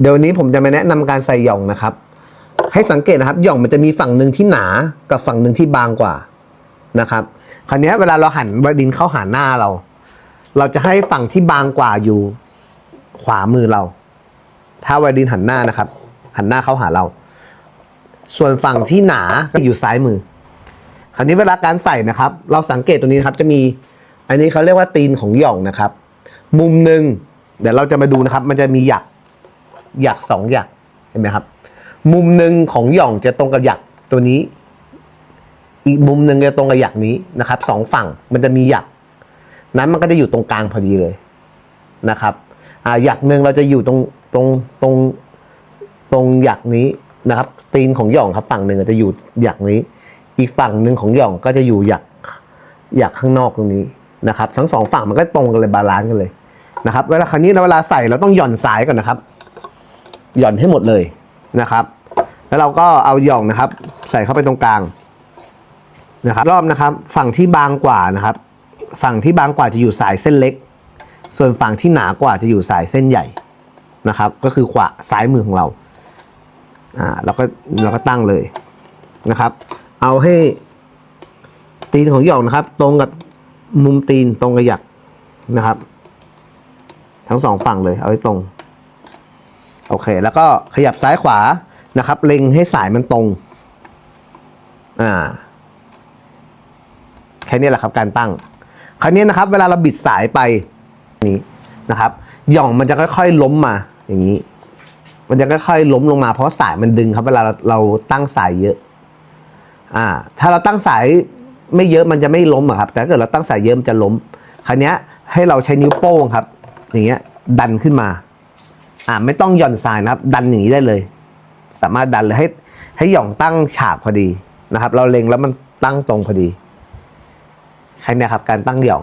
เดี๋ยววันนี้ผมจะมาแนะนำการใส่หย่องนะครับ ให้สังเกตนะครับหย่องมันจะมีฝั่งหนึ่งที่หนากับฝั่งหนึ่งที่บางกว่านะครับ คราวนี้เวลาเราหันบดินเข้าหาหน้าเรา เราจะให้ฝั่งที่บางกว่าอยู่ขวามือเรา ถ้าวดินหันหน้านะครับ หันหน้าเข้าหาเรา ส่วนฝั่งที่หนาก็อยู่ซ้ายมือ คราวนี้เวลาการใส่นะครับ เราสังเกตตรงนี้นะครับจะมี อันนี้เขาเรียกว่าตีนของหย่องนะครับ มุมหนึ่งเดี๋ยวเราจะมาดูนะครับ มันจะมีหยัก หยักสองหยักเห็นไหมครับ มุมหนึ่งของหย่องจะตรงกับหยักตัวนี้ อีกมุมหนึ่งจะตรงกับหยักนี้นะครับสองฝั่งมันจะมีหยักนั้นมันก็จะอยู่ตรงกลางพอดีเลยนะครับอ่าหยักหนึ่งเราจะอยู่ตรงตรงตรงตรงหยักนี้นะครับ ตีนของหย่องครับ ฝั่งหนึ่งจะอยู่หยักนี้ อีกฝั่งหนึ่งของหย่องก็จะอยู่หยักหยักข้างนอกตรงนี้นะครับ ทั้งสองฝั่งมันก็ตรงกันเลยบาลานซ์กันเลยนะครับเวลาคราวนี้เวลาใส่เราต้องหย่อนสายก่อนนะครับ หย่อนให้หมดเลยนะครับ แล้วเราก็เอาหย่องนะครับ ใส่เข้าไปตรงกลางนะครับ รอบนะครับ ฝั่งที่บางกว่านะครับ ฝั่งที่บางกว่าจะอยู่สายเส้นเล็ก ส่วนฝั่งที่หนากว่าจะอยู่สายเส้นใหญ่นะครับ ก็คือขวาซ้ายมือของเราอ่าเราก็เราก็ตั้งเลยนะครับ เอาให้ตีนของหย่องนะครับ ตรงกับมุมตีนตรงกับหยักนะครับ ทั้งสองฝั่งเลยเอาให้ตรง โอเค แล้วก็ขยับซ้ายขวานะครับ เล็งให้สายมันตรง อ่า แค่นี้แหละครับการตั้ง คราวนี้นะครับ เวลาเราบิดสายไปนี้นะครับ หย่องมันจะค่อยๆ ล้มมา อย่างนี้ มันจะค่อยๆ ล้มลงมาเพราะสายมันดึงครับ เวลาเราตั้งสายเยอะ อ่า ถ้าเราตั้งสายไม่เยอะมันจะไม่ล้มอะครับ แต่ถ้าเกิดเราตั้งสายเยอะมันจะล้ม คราวนี้ให้เราใช้นิ้วโป้งครับ อย่างเงี้ย ดันขึ้นมา อ่าไม่ต้องหย่อนสายนะครับ ดันอย่างนี้ได้เลย สามารถดันเลยให้ให้หย่องตั้งฉากพอดีนะครับ เราเล็งแล้วมันตั้งตรงพอดีแค่เนี้ยครับ การตั้งหย่อง